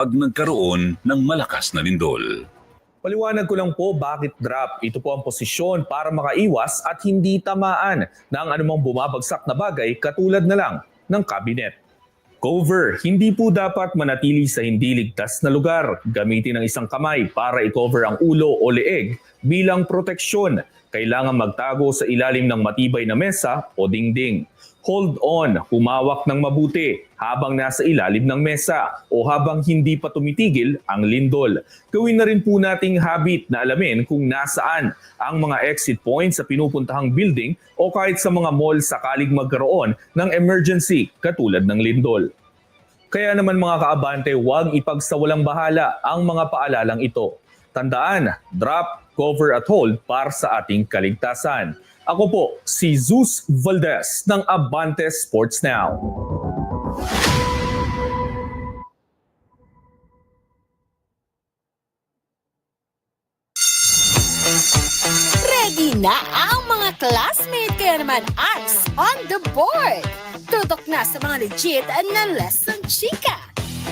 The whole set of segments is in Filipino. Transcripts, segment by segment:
pag nagkaroon ng malakas na lindol. Paliwanag ko lang po bakit drop. Ito po ang posisyon para makaiwas at hindi tamaan ng anumang bumabagsak na bagay katulad na lang ng kabinet. Cover. Hindi po dapat manatili sa hindi ligtas na lugar. Gamitin ang isang kamay para i-cover ang ulo o leeg bilang proteksyon. Kailangan magtago sa ilalim ng matibay na mesa o dingding. Hold on, humawak ng mabuti habang nasa ilalim ng mesa o habang hindi pa tumitigil ang lindol. Gawin na rin po nating habit na alamin kung nasaan ang mga exit points sa pinupuntahang building o kahit sa mga mall sakaling magkaroon ng emergency katulad ng lindol. Kaya naman mga kaabante, huwag ipagsawalang bahala ang mga paalalang ito. Tandaan, drop, cover at hold para sa ating kaligtasan. Ako po, si Zeus Valdez ng Abante Sports Now. Ready na ang mga classmate kaya naman arts on the board. Tutok na sa mga legit na lesson chika.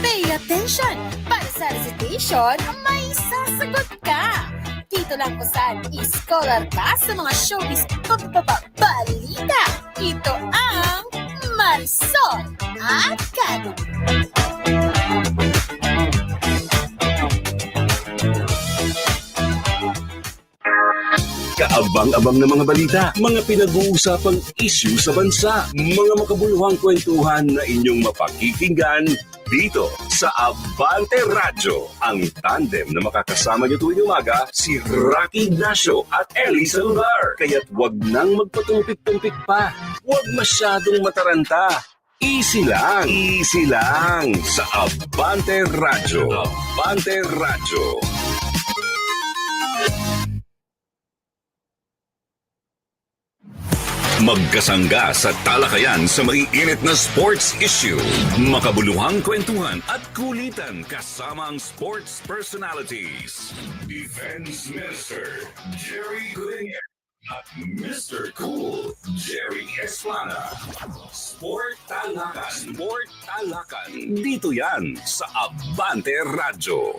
Pay attention! Para sa recitation, may sasagot ka. Dito lang kung saan scholar ka sa mga showbiz balita. Ito ang Marisol Academy. Kaabang-abang na mga balita, mga pinag-uusapang issue sa bansa, mga makabuluhang kwentuhan na inyong mapakikinggan dito sa Abante Radyo. Ang tandem na makakasama niyo tuwing umaga, si Rocky Ignacio at Ellie Saludar. Kaya't wag nang magpatumpik-tumpik pa. Huwag masyadong mataranta. Easy lang, easy lang sa Abante Radyo. Abante Radyo. Magkasangga sa talakayan sa maiinit na sports issue. Makabuluhang kwentuhan at kulitan kasama ang sports personalities. Defense Minister Jerry Gooding at Mr. Cool Jerry Esplana. Sport Talakan. Sport Talakan. Dito yan sa Abante Radyo.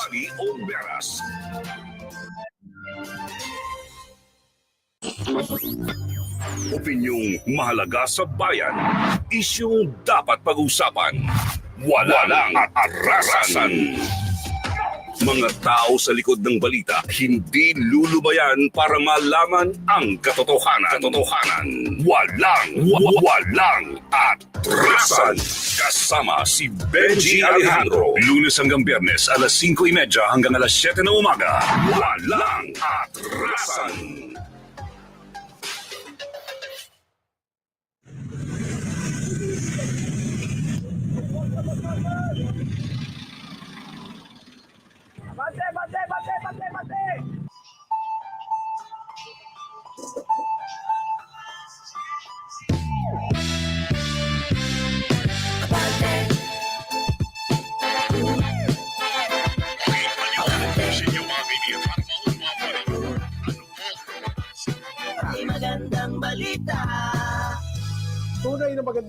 Barrio Beras. Opinyong mahalaga sa bayan. Isyong dapat pag-usapan. Walang atarasan. Mga tao sa likod ng balita hindi lulubayan para malaman ang katotohanan. Katotohanan. Walang, wa- walang atrasan. Kasama si Benji Alejandro. Lunes hanggang biyernes, alas 5.30 hanggang alas 7 na umaga. Walang atrasan.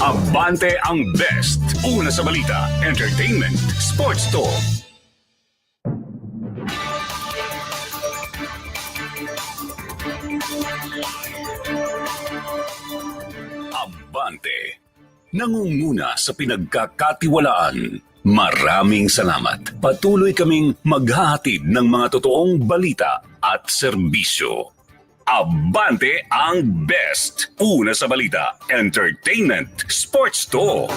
Abante ang best. Una sa balita, entertainment, sports talk. Abante. nangunguna sa pinagkakatiwalaan. Maraming salamat. Patuloy kaming maghahatid ng mga totoong balita at serbisyo. Abante ang best. Una sa balita, entertainment, sports to.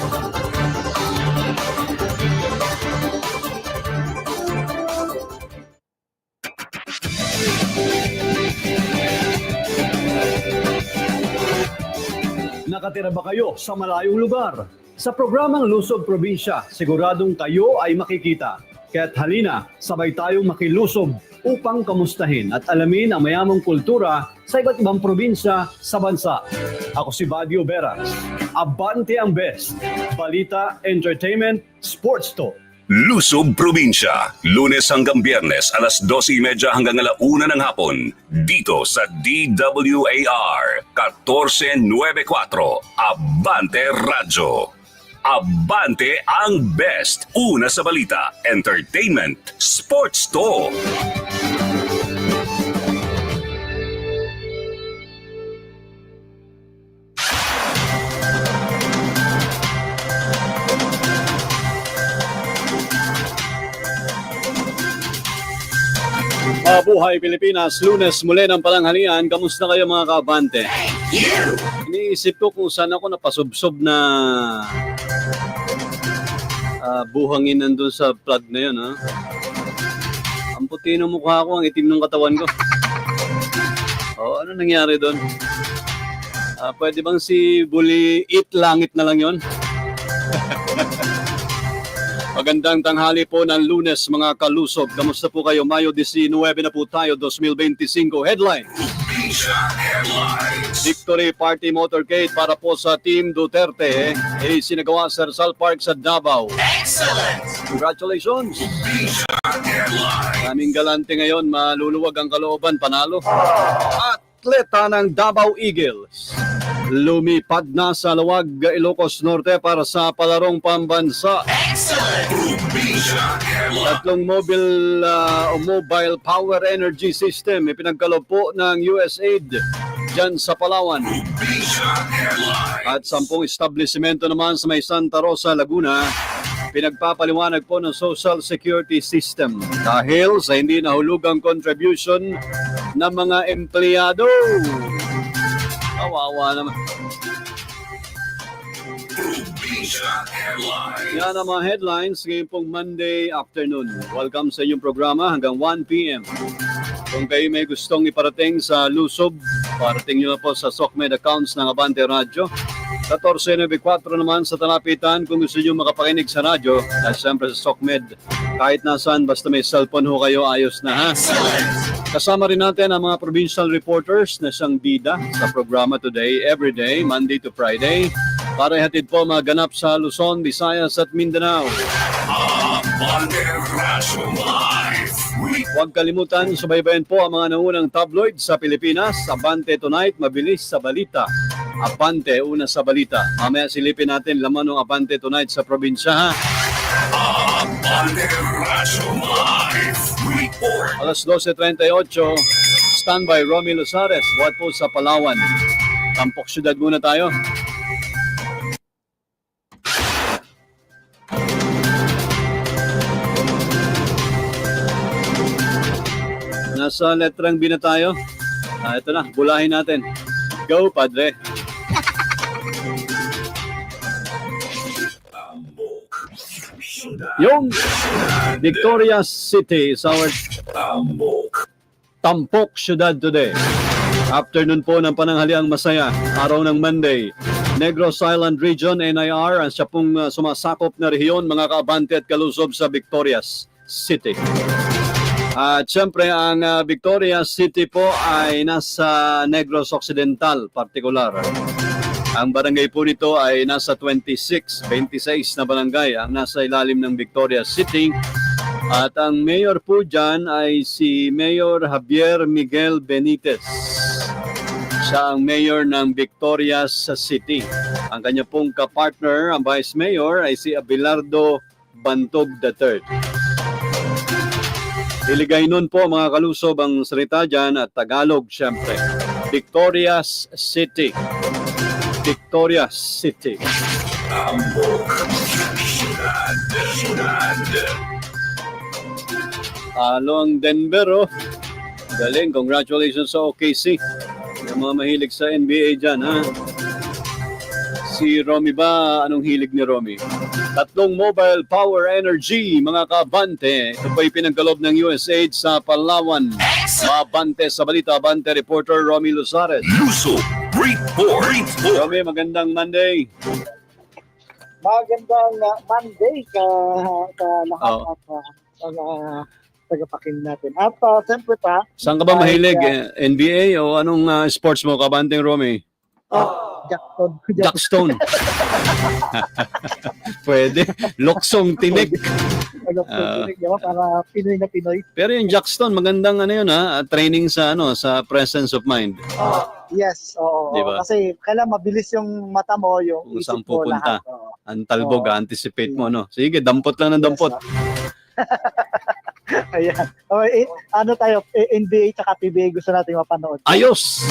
Nakatira ba kayo sa malayong lugar? Sa programang Lusob Probinsya, siguradong kayo ay makikita. Kaya't halina, sabay tayong makilusob upang kamustahin at alamin ang mayamang kultura sa iba't ibang probinsya sa bansa. Ako si Badio Beras. Abante ang best. Balita, entertainment, sports talk. Lusob Probinsya, lunes hanggang biyernes alas 12.30 hanggang alauna ng hapon. Dito sa DWAR 1494, Abante Radyo. Abante ang best. Una sa balita, entertainment, sports to. Mabuhay Pilipinas, lunes muli ng palanghalian. Kamusta kayo mga kabante? Iniisip ko kung saan ako napasubsob na ah, buhangin nandun sa plug na yun. Ha? Ang puti ng mukha ko, ang itim ng katawan ko. Oh, ano nangyari doon? Ah, pwede bang si Bully Eat Langit na lang yon? Magandang tanghali po ng lunes mga kalusog. Kamusta po kayo? Mayo 19 na po tayo, 2025. Headline. Victory Party Motorcade para po sa Team Duterte eh, sinagawa sa Rizal Park sa Davao. Excellent! Congratulations! Kaming galante ngayon, maluluwag ang kalooban, panalo. Atleta ng Davao Eagles. Lumipad na sa Luwag, Ilocos Norte para sa palarong pambansa. Tatlong mobile uh, mobile power energy system ipinagkaloob po ng USAID dyan sa Palawan. At sampung establishmento naman sa may Santa Rosa, Laguna pinagpapaliwanag po ng Social Security System dahil sa hindi nahulugang contribution ng mga empleyado. Kawawa naman. Yan ang mga headlines ngayon pong Monday afternoon. Welcome sa inyong programa hanggang 1 p.m. Kung kayo may gustong iparating sa Lusob, parating nyo na po sa SOCMED accounts ng Abante Radio. 1494 naman sa Talapitan kung gusto nyo makapakinig sa radyo. At siyempre sa SOCMED, kahit nasaan, basta may cellphone ho kayo, ayos na ha. Kasama rin natin ang mga provincial reporters na siyang bida sa programa today, everyday, Monday to Friday, para ihatid po mga ganap sa Luzon, Visayas at Mindanao. Huwag kalimutan, subaybayan po ang mga naunang tabloid sa Pilipinas. Abante Tonight, mabilis sa balita. Abante, una sa balita. Mamaya silipin natin laman ng Abante Tonight sa probinsya ha. Abante Live. Report. Alas 12.38, standby Romy Losares, buhat po sa Palawan. Tampok syudad muna tayo. Nasa letrang B na tayo. Ah, ito na, bulahin natin. Go, Padre. Yung Victoria City is our Tambok. Tampok Syudad today. Afternoon po ng pananghaliang masaya, araw ng Monday. Negros Island Region, NIR, ang siya pong uh, sumasakop na rehiyon, mga kaabante at kalusob sa Victorias City. At syempre, ang uh, Victoria City po ay nasa Negros Occidental, particular. Ang barangay po nito ay nasa 26, 26 na barangay ang nasa ilalim ng Victoria City. At ang mayor po dyan ay si Mayor Javier Miguel Benitez. Siya ang mayor ng Victorias City. Ang kanya pong kapartner, ang vice mayor, ay si Abelardo Bantog III. Iligay nun po mga kalusob ang salita dyan at Tagalog syempre. Victorias City. Victorias City. Ambok. Sunad. Sunad. Talo ang Denver, oh. Galing, congratulations sa OKC. Yung mga mahilig sa NBA dyan, ha? Si Romy ba, anong hilig ni Romy? Tatlong mobile power energy, mga kabante. Ito po'y pinagkalob ng USAID sa Palawan. Mabante sa balita, Abante reporter Romy Luzares. Luso. Report. Report. Romy, magandang Monday. magandang uh, Monday ka, ka lahat Oo. at uh, mga tagapakin natin. At uh, siyempre pa, Saan ka ba Ay, mahilig? uh, eh, NBA o anong ah, sports mo, kabanteng Romy? Oh, Jackson, Jackson, Jackstone. Pwede. Loksong tinik. ano, Ah. di ba? para Pinoy na Pinoy. Pero yung Jackstone, magandang ano yun ha, training sa ano, sa presence of mind. Yes, oo. Di ba? Kasi kailangan mabilis yung mata mo, yung Kung isip saan mo pupunta. lahat. Oo. Ang talbog, Oo. anticipate mo, no? Sige, dampot lang ng dampot. Yes, Ayan. Okay, eh, ano tayo, eh, NBA tsaka PBA gusto natin mapanood. Ayos!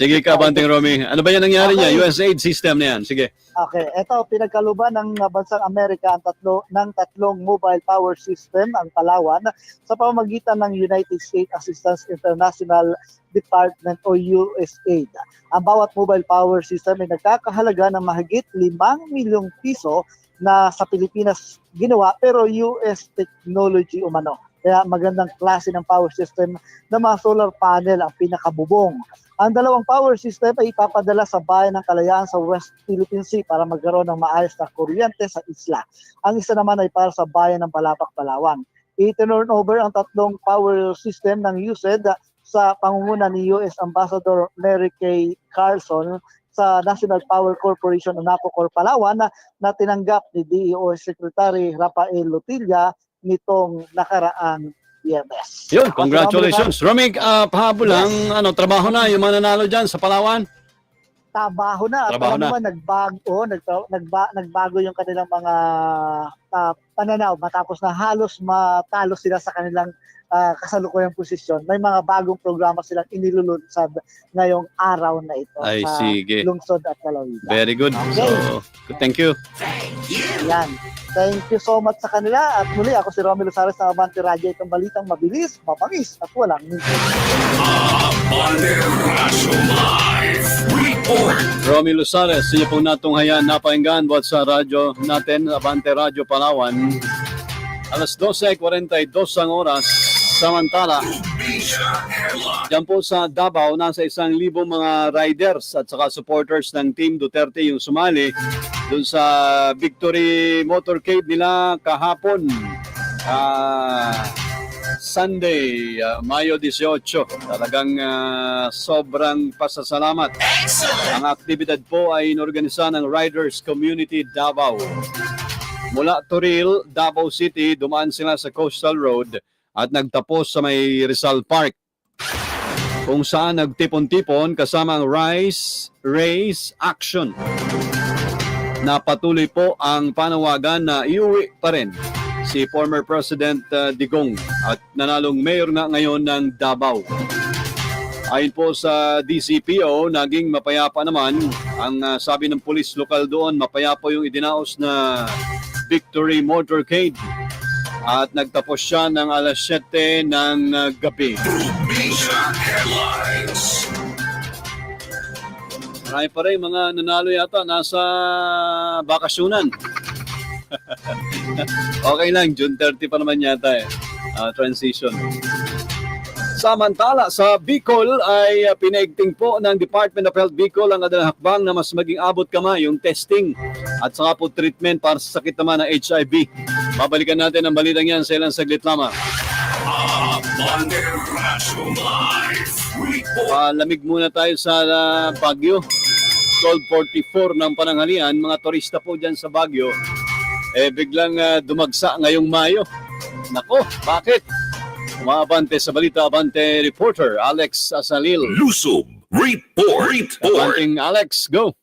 Sige ka, Banting Romy. Ano ba yan nangyari niya? Okay. USAID system na yan. Sige. Okay, ito pinagkaluban ng bansang Amerika ang tatlo ng tatlong mobile power system ang Palawan sa pamamagitan ng United States Assistance International Department o USAID. Ang bawat mobile power system ay nagkakahalaga ng mahigit 5 milyong piso na sa Pilipinas ginawa pero US technology umano. Kaya magandang klase ng power system na mga solar panel ang pinakabubong. Ang dalawang power system ay ipapadala sa bayan ng Kalayaan sa West Philippine Sea para magkaroon ng maayos na kuryente sa isla. Ang isa naman ay para sa bayan ng Palapak, Palawan. I-turn over ang tatlong power system ng USAID sa pangunguna ni US Ambassador Mary Kay Carlson sa National Power Corporation o NAPOCOR Palawan na, na tinanggap ni DEO Secretary Rafael Lutilla nitong nakaraang Biyernes. Yun, congratulations. Romy, uh, pahabol lang, ano, trabaho na yung mga nanalo dyan sa Palawan. trabaho na. Trabaho na. naman nagbago, nagba, nagba, nagbago yung kanilang mga ah, pananaw matapos na halos matalo sila sa kanilang ah, kasalukuyang posisyon. May mga bagong programa silang inilulunsad ngayong araw na ito Ay, sa sige. lungsod at Calawigan. Very good. So, thank you. Yan. Thank you so much sa kanila. At muli, ako si Romelo Sares ng Abante Radyo. Itong balitang mabilis, mapangis, at walang minsan. Abante Raso Live. Report. Romy Luzares, siya pong natunghayan, napahinggan buhat sa radyo natin, Abante Radyo Palawan. Alas 12.42 ang oras, samantala. Diyan po sa Davao, nasa isang libong mga riders at saka supporters ng Team Duterte yung sumali dun sa Victory Motorcade nila kahapon. Ah, Sunday, ah, Mayo 18. Talagang ah, sobrang pasasalamat. Ang aktibidad po ay inorganisa ng Riders Community Davao. Mula Toril, Davao City, dumaan sila sa Coastal Road at nagtapos sa may Rizal Park kung saan nagtipon-tipon kasama ang Rise, Race, Action. Napatuloy po ang panawagan na iuwi pa rin si former President uh, Digong at nanalong mayor nga ngayon ng Davao. Ayon po sa DCPO, naging mapayapa naman ang uh, sabi ng pulis lokal doon, mapayapa yung idinaos na Victory Motorcade at nagtapos siya ng alas 7 ng uh, gabi. Marami pa rin mga nanalo yata nasa bakasyonan. okay lang, June 30 pa naman yata eh. Ah, transition. Samantala, sa Bicol ay uh, pinaigting po ng Department of Health Bicol ang adalang hakbang na mas maging abot kamay yung testing at saka po treatment para sa sakit naman ng HIV. Babalikan natin ang balitang yan sa ilang saglit lamang. Palamig muna tayo sa uh, Baguio. 12.44 ng pananghalian. Mga turista po dyan sa Baguio, eh biglang uh, dumagsa ngayong Mayo. Nako, bakit? Umabante sa balita, Abante reporter Alex Asalil. Lusob. Report. Report. Abanting Alex, go!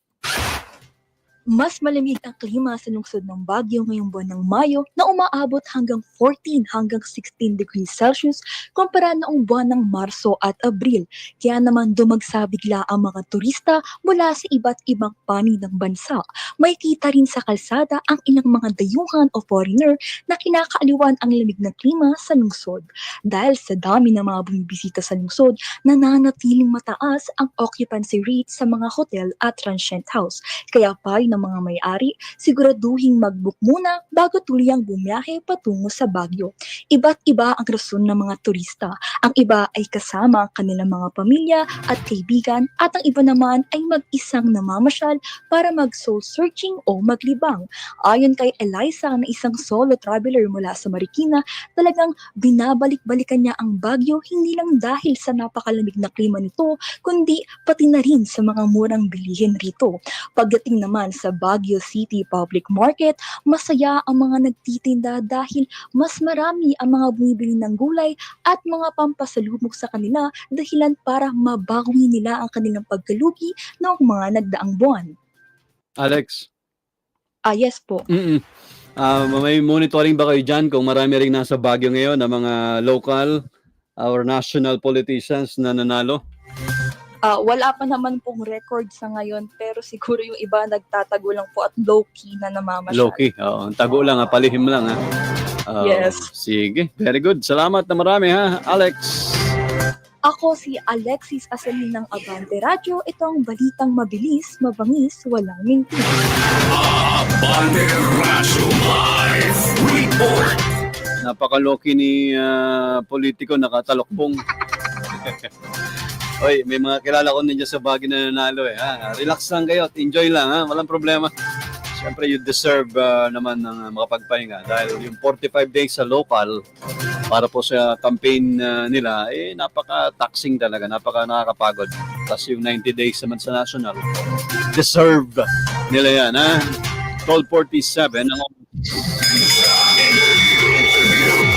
Mas malamig ang klima sa lungsod ng Baguio ngayong buwan ng Mayo na umaabot hanggang 14 hanggang 16 degrees Celsius kumpara noong buwan ng Marso at Abril. Kaya naman dumagsa bigla ang mga turista mula sa iba't ibang panig ng bansa. May kita rin sa kalsada ang ilang mga dayuhan o foreigner na kinakaaliwan ang lamig ng klima sa lungsod. Dahil sa dami ng mga bumibisita sa lungsod, nananatiling mataas ang occupancy rate sa mga hotel at transient house. Kaya payo ng mga may-ari, siguraduhin mag-book muna bago tuluyang bumiyahe patungo sa Baguio. Iba't iba ang rason ng mga turista. Ang iba ay kasama ang kanilang mga pamilya at kaibigan at ang iba naman ay mag-isang namamasyal para mag-soul searching o maglibang. Ayon kay Eliza na isang solo traveler mula sa Marikina, talagang binabalik-balikan niya ang Baguio hindi lang dahil sa napakalamig na klima nito, kundi pati na rin sa mga murang bilihin rito. Pagdating naman sa Baguio City Public Market, masaya ang mga nagtitinda dahil mas marami ang mga bumibili ng gulay at mga pampasalubok sa kanila dahilan para mabawi nila ang kanilang pagkalugi noong mga nagdaang buwan. Alex, Ah, yes po. mm Ah, may monitoring ba kayo dyan kung marami rin nasa Baguio ngayon na mga local or national politicians na nanalo? Ah, wala pa naman pong record sa ngayon pero siguro yung iba nagtatago lang po at low-key na namamasyal. Loki. Oo, tago lang ha, palihim lang ha. Oo, Yes. Sige, very good. Salamat na marami ha, Alex. Ako si Alexis Asalin ng Abante Radio. Ito ang balitang mabilis, mabangis, walang minti. Abante Radyo Live Report. Napakaloki ni ah, politiko nakatalokbong. Oy, may mga kilala ko ninyo sa Baguio na nanalo eh. Ha? Relax lang kayo at enjoy lang ha. Walang problema. Siyempre, you deserve ah, naman ng ah, makapagpahinga dahil yung 45 days sa local para po sa campaign ah, nila, eh napaka-taxing talaga, napaka nakakapagod. Tapos yung 90 days naman sa national, deserve nila yan ha. 1247 ang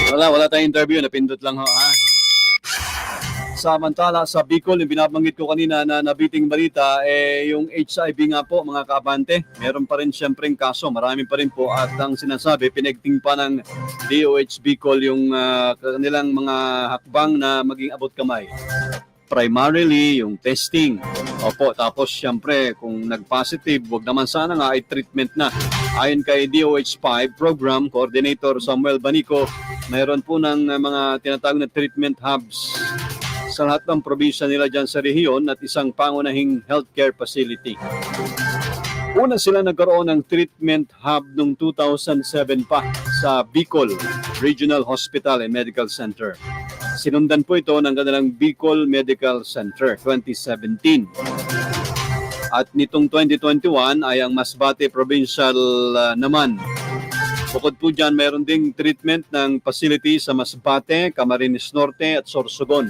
wala, wala tayong interview. Napindot lang ho, ha? Samantala, sa Bicol, yung binabanggit ko kanina na nabiting balita, eh, yung HIV nga po, mga kaabante, meron pa rin siyempreng kaso. Marami pa rin po. At ang sinasabi, pinagting pa ng DOH Bicol yung ah, kanilang mga hakbang na maging abot kamay. Primarily, yung testing. Opo, tapos siyempre, kung nag-positive, wag naman sana nga ay treatment na. Ayon kay DOH5 Program Coordinator Samuel Banico, mayroon po ng uh, mga tinatawag na treatment hubs sa lahat ng probinsya nila dyan sa rehiyon at isang pangunahing healthcare facility. Una sila nagkaroon ng treatment hub noong 2007 pa sa Bicol Regional Hospital and Medical Center. Sinundan po ito ng kanilang Bicol Medical Center 2017. At nitong 2021 ay ang Masbate Provincial uh, naman Bukod po dyan, mayroon ding treatment ng facility sa Masbate, Camarines Norte at Sorsogon.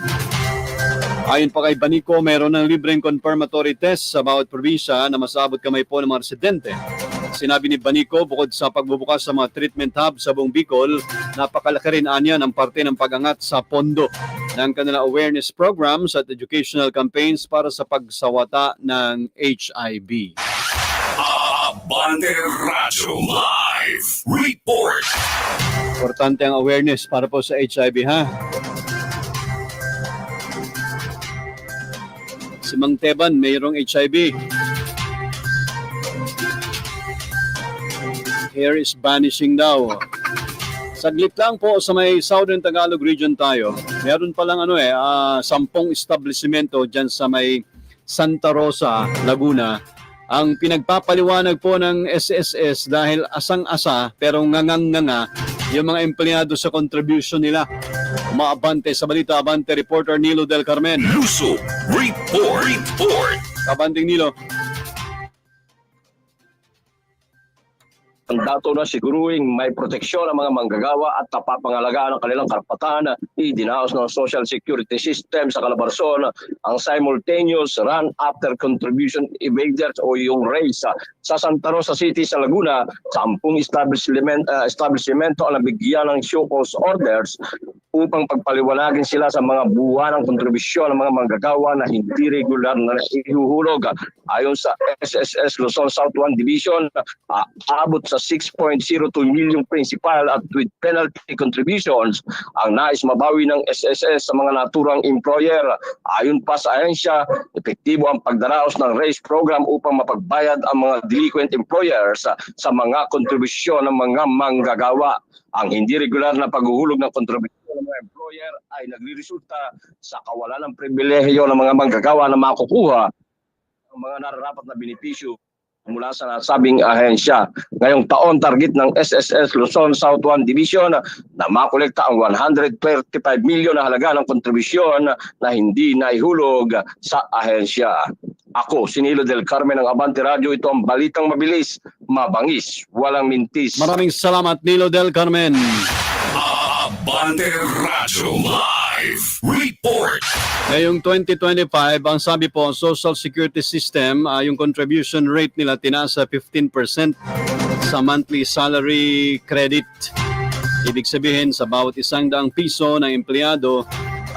Ayon pa kay Banico, mayroon ng libreng confirmatory test sa bawat probinsya na masabot kamay po ng mga residente. Sinabi ni Banico, bukod sa pagbubukas sa mga treatment hub sa buong Bicol, napakalaki rin anya ng parte ng pagangat sa pondo ng kanilang awareness programs at educational campaigns para sa pagsawata ng HIV. Abante Radyo Live Report. Importante ang awareness para po sa HIV ha. Si Mang Teban, mayroong HIV. Hair is vanishing daw. Saglit lang po sa may Southern Tagalog region tayo. Meron palang ano eh, ah, sampung establishmento dyan sa may Santa Rosa, Laguna. Ang pinagpapaliwanag po ng SSS dahil asang-asa pero ngangang-nganga yung mga empleyado sa contribution nila. Umaabante sa balita, abante reporter Nilo Del Carmen. Luso Report. Report. Kabanting Nilo. Ang dato na siguruing may proteksyon ang mga manggagawa at tapat pangalagaan ang kanilang karapatan. Idinaos ng Social Security System sa Calabarzon ang simultaneous run after contribution evaders o yung RACE. Sa Santa Rosa City sa Laguna, sampung establishment, uh, establishmento ang nabigyan ng show cause orders upang pagpaliwanagin sila sa mga buwan ng kontribusyon ng mga manggagawa na hindi regular na ihuhulog. Ayon sa SSS Luzon South 1 Division, ah, abot sa 6.02 milyong principal at with penalty contributions ang nais mabawi ng SSS sa mga naturang employer. Ayon pa sa ahensya, epektibo ang pagdaraos ng RAISE program upang mapagbayad ang mga delinquent employers sa, sa mga kontribusyon ng mga manggagawa. Ang hindi regular na paghuhulog ng kontribusyon ng mga employer ay nagriresulta sa kawalan ng pribilehiyo ng mga manggagawa na makukuha ang mga nararapat na benepisyo mula sa nasabing ahensya. Ngayong taon, target ng SSS Luzon South 1 Division na makolekta ang 135 milyon na halaga ng kontribusyon na hindi naihulog sa ahensya. Ako, Sinilo del Carmen ng Abante Radio. Ito ang balitang mabilis, mabangis, walang mintis. Maraming salamat, Nilo Del Carmen. Abante Radio Live Report. Ngayong 2025, ang sabi po, Social Security System, ah, yung contribution rate nila tinaas sa 15% sa monthly salary credit. Ibig sabihin, sa bawat isang daang piso ng empleyado,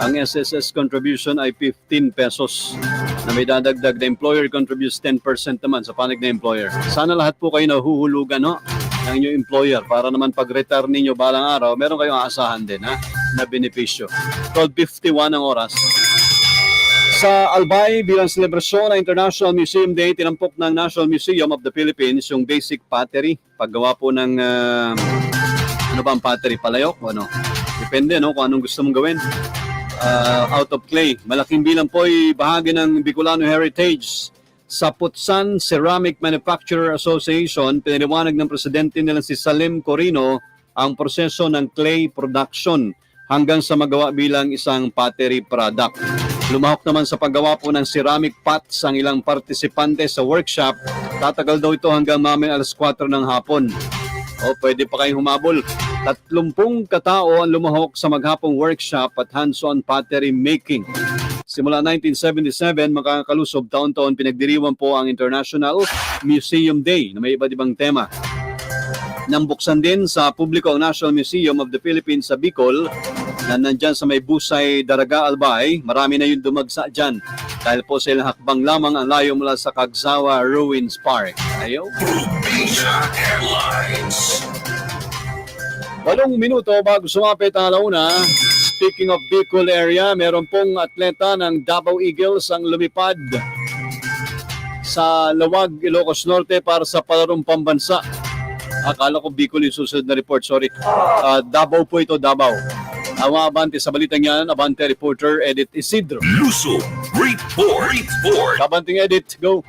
ang SSS contribution ay 15 pesos na may dadagdag na employer contributes 10% naman sa panig na employer. Sana lahat po kayo nahuhulugan no, ng inyong employer para naman pag-retire ninyo balang araw, meron kayong aasahan din ha, na benepisyo. 12.51 ang oras. Sa Albay, bilang selebrasyon ng International Museum Day, tinampok ng National Museum of the Philippines yung basic pottery. Paggawa po ng, ah, ano ba ang pottery? Palayok ano? Depende no, kung anong gusto mong gawin. Ah, out of clay. Malaking bilang po ay bahagi ng Bicolano Heritage. Sa Putsan Ceramic Manufacturer Association, pinaliwanag ng presidente nila si Salim Corino ang proseso ng clay production hanggang sa magawa bilang isang pottery product. Lumahok naman sa paggawa po ng ceramic pots ang ilang partisipante sa workshop. Tatagal daw ito hanggang mamaya alas 4 ng hapon. O pwede pa kayong humabol. 30 katao ang lumahok sa maghapong workshop at hands-on pottery making. Simula 1977, makakalusob taon-taon pinagdiriwang po ang International Museum Day na may iba't ibang tema. Nang buksan din sa publiko ang National Museum of the Philippines sa Bicol na nandyan sa may Busay, Daraga, Albay. Marami na yung dumagsa dyan dahil po sa hakbang lamang ang layo mula sa Kagsawa Ruins Park. Probinsya Headlines. Walong minuto bago sumapit ang alauna. Speaking of Bicol area, meron pong atleta ng Davao Eagles ang lumipad sa Lawag, Ilocos Norte para sa palarong pambansa. Akala ko Bicol yung susunod na report, sorry. Ah, Davao po ito, Davao. Ang mga abante sa balitang yan, abante reporter Edit Isidro. Luso Report. Report. Kabanting Edit, go.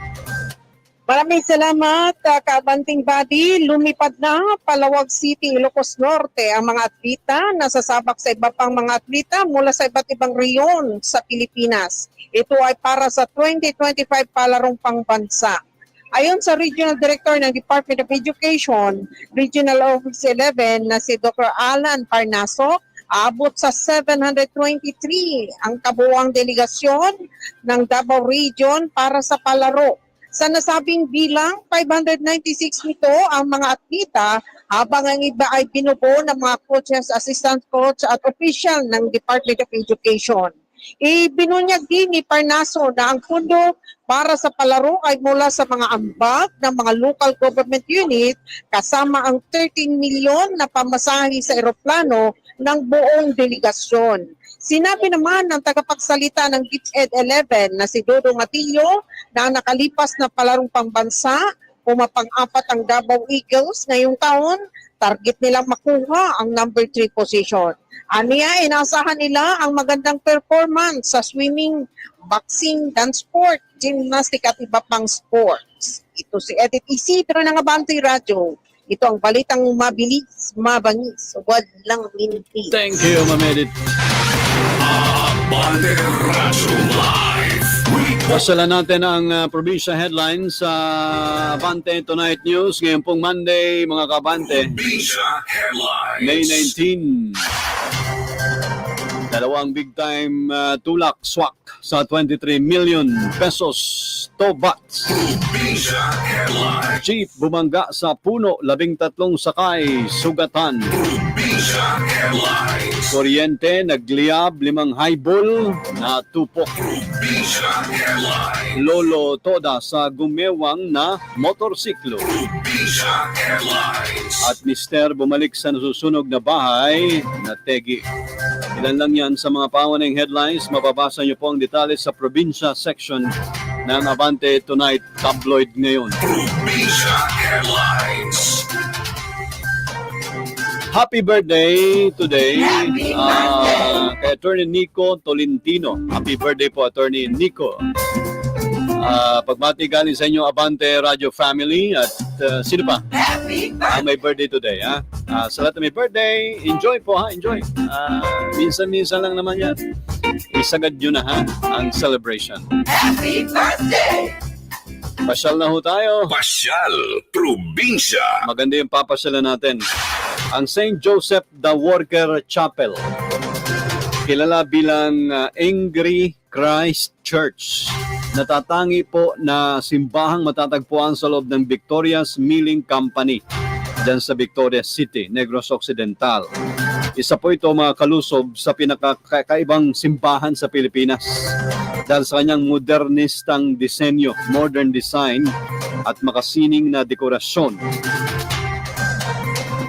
Maraming salamat, uh, Kabanting Body. Lumipad na Palawag City, Ilocos Norte ang mga atleta na sasabak sa iba pang mga atleta mula sa iba't ibang reyon sa Pilipinas. Ito ay para sa 2025 palarong pangbansa. Ayon sa Regional Director ng Department of Education, Regional Office 11 na si Dr. Alan Parnaso, abot sa 723 ang kabuwang delegasyon ng Davao Region para sa palaro. Sa nasabing bilang, 596 nito ang mga atleta habang ang iba ay binubuo ng mga coaches, assistant coach at official ng Department of Education. Ibinunyag din ni Parnaso na ang pundo para sa palaro ay mula sa mga ambag ng mga local government unit kasama ang 13 milyon na pamasahe sa eroplano ng buong delegasyon. Sinabi naman ng tagapagsalita ng DepEd 11 na si Dodo Matillo na nakalipas na palarong pambansa, pumapang-apat ang Davao Eagles ngayong taon, target nilang makuha ang number 3 position. Aniya, inasahan nila ang magandang performance sa swimming, boxing, dance sport, gymnastic at iba pang sports. Ito si Edith Isidro ng Abante Radio. Ito ang balitang mabilis, mabangis, walang minti. Thank you, Ma'am Edit. Abante Radio Live. Pasalan natin ang uh, probinsya headlines sa Abante Tonight News ngayon pong Monday, mga kabante. May 19. Dalawang big time uh, tulak swak sa 23 million pesos Headlines. Jeep bumangga sa puno, labing tatlong sakay, sugatan. Probinsya Kuryente, nagliyab, limang highball na tupok. Lolo Toda sa gumewang na motorsiklo. At mister bumalik sa nasusunog na bahay na tegi. Ilan lang yan sa mga pawanang headlines. Mababasa niyo po ang detalye sa probinsya section ng Avante Tonight tabloid ngayon. Probinsya Headlines. Happy birthday today uh, kay Attorney Nico Tolentino. Happy birthday po Attorney Nico. Uh, pagbati galing sa inyo Abante Radio Family at uh, sino pa? Ang may birthday today ha. Uh, sa lahat na may birthday, enjoy po ha, enjoy. Uh, minsan-minsan lang naman yan. Isagad nyo na ha ang celebration. Happy birthday! Pasyal na ho tayo. Pasyal. Probinsya. Maganda yung papasyalan natin. Ang St. Joseph the Worker Chapel. Kilala bilang uh, Angry Christ Church. Natatangi po na simbahang matatagpuan sa loob ng Victoria's Milling Company dyan sa Victoria City, Negros Occidental. Isa po ito mga kalusob sa pinakakaibang simbahan sa Pilipinas dahil sa kanyang modernistang disenyo, modern design at makasining na dekorasyon.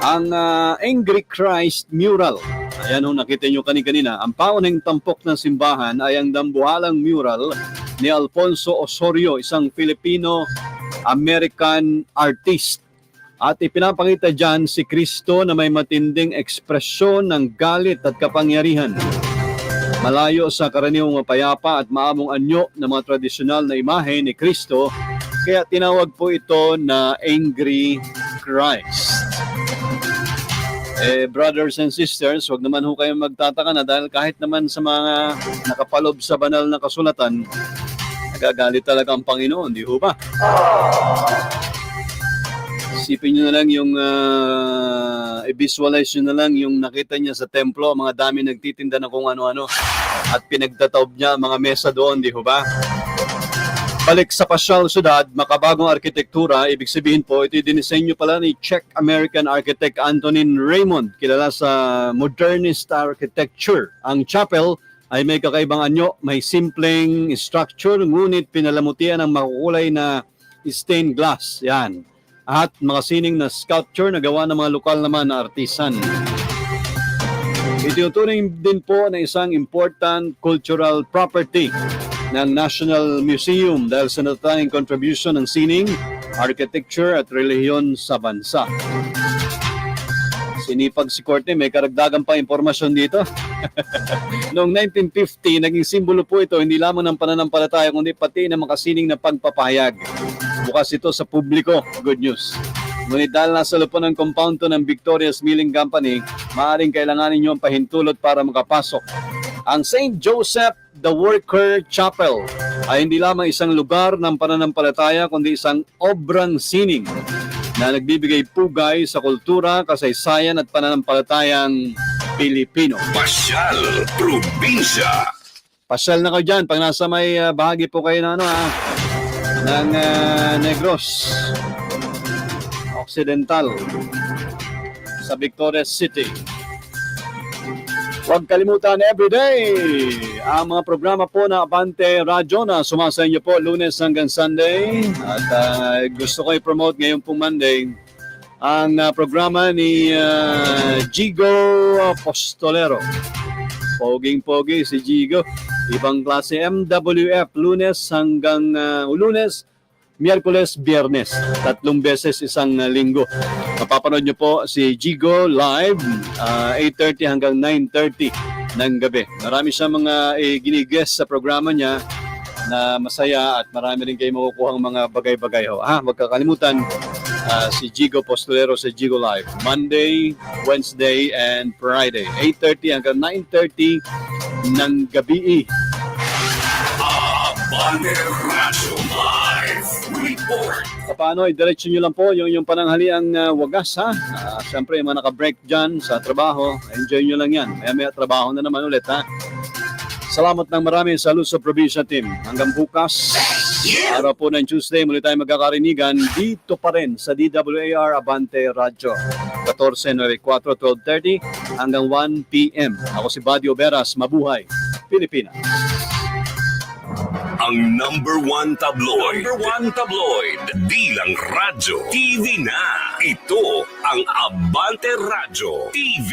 Ang ah, Angry Christ mural, ayan ho, nakita nyo kanina, ang paunang tampok ng simbahan ay ang dambuhalang mural ni Alfonso Osorio, isang Filipino-American artist. At ipinapakita dyan si Kristo na may matinding ekspresyon ng galit at kapangyarihan. Malayo sa karaniwang mapayapa at maamong anyo ng mga tradisyonal na imahe ni Kristo, kaya tinawag po ito na Angry Christ. Eh, brothers and sisters, wag naman ho kayong magtataka na dahil kahit naman sa mga nakapalob sa banal na kasulatan, nagagalit talaga ang Panginoon, di ho ba? Isipin nyo na lang yung, uh, i-visualize nyo na lang yung nakita niya sa templo, mga dami nagtitinda ng kung ano-ano at pinagtataob niya mga mesa doon, di ho ba? Balik sa pasyal syudad, makabagong arkitektura, ibig sabihin po, ito dinisenyo pala ni Czech American architect Antonin Raymond, kilala sa modernist architecture. Ang chapel ay may kakaibang anyo, may simpleng structure, ngunit pinalamutian ng makukulay na stained glass. Yan. At makasining na sculpture na gawa ng mga lokal naman na artisan. Itinuturing din po na isang important cultural property ng National Museum dahil sa natatanging contribution ng sining, architecture at relihiyon sa bansa. Sinipag si Corte, may karagdagan pa impormasyon dito. Noong 1950, naging simbolo po ito hindi lamang ng pananampalataya kundi pati ng makasining na pagpapahayag. Bukas ito sa publiko. Good news. Ngunit dahil nasa loob po ng compound to ng Victoria's Milling Company, maaaring kailanganin nyo ang pahintulot para makapasok. Ang St. Joseph the Worker Chapel ay hindi lamang isang lugar ng pananampalataya kundi isang obrang sining na nagbibigay pugay sa kultura, kasaysayan at pananampalatayang Pilipino. Pasyal. Probinsya. Pasyal na kayo dyan pag nasa may ah, bahagi po kayo ng ano ha, ng ah, Negros Occidental sa Victoria City. Huwag kalimutan everyday ang mga programa po na Abante Radyo na sumasa inyo po lunes hanggang Sunday. At ah, gusto ko i-promote ngayon pong Monday ang ah, programa ni ah, Gigo Apostolero. Poging-pogi si Gigo. Ibang klase MWF lunes hanggang ah, lunes, Miyerkules, Biyernes. Tatlong beses isang ah, linggo. Mapapanood nyo po si Gigo live ah, 8.30 hanggang 9.30 ng gabi. Marami siya mga eh, ginigest sa programa niya na masaya at marami rin kayo makukuha mga bagay-bagay ho. Ah, huwag kakalimutan ah, si Gigo Postolero sa Gigo Live. Monday, Wednesday, and Friday. 8.30 hanggang 9.30 ng gabi. Abante Radio Live. Paano, i-diretso nyo lang po yung, yung pananghaliang uh, wagas ha. Ah, Siyempre, mga naka-break dyan sa trabaho, enjoy nyo lang yan. Maya maya trabaho na naman ulit ha. Salamat ng marami sa Luzon Provincia Team. Hanggang bukas, araw po ng Tuesday, muli tayo magkakarinigan dito pa rin sa DWAR Abante Radyo. 14.94, 12.30 hanggang 1 p.m. Ako si Badio Beras, mabuhay, Pilipinas. Ang number one tabloid. Number one tabloid. Di lang radyo. TV na. Ito ang Abante Radyo TV.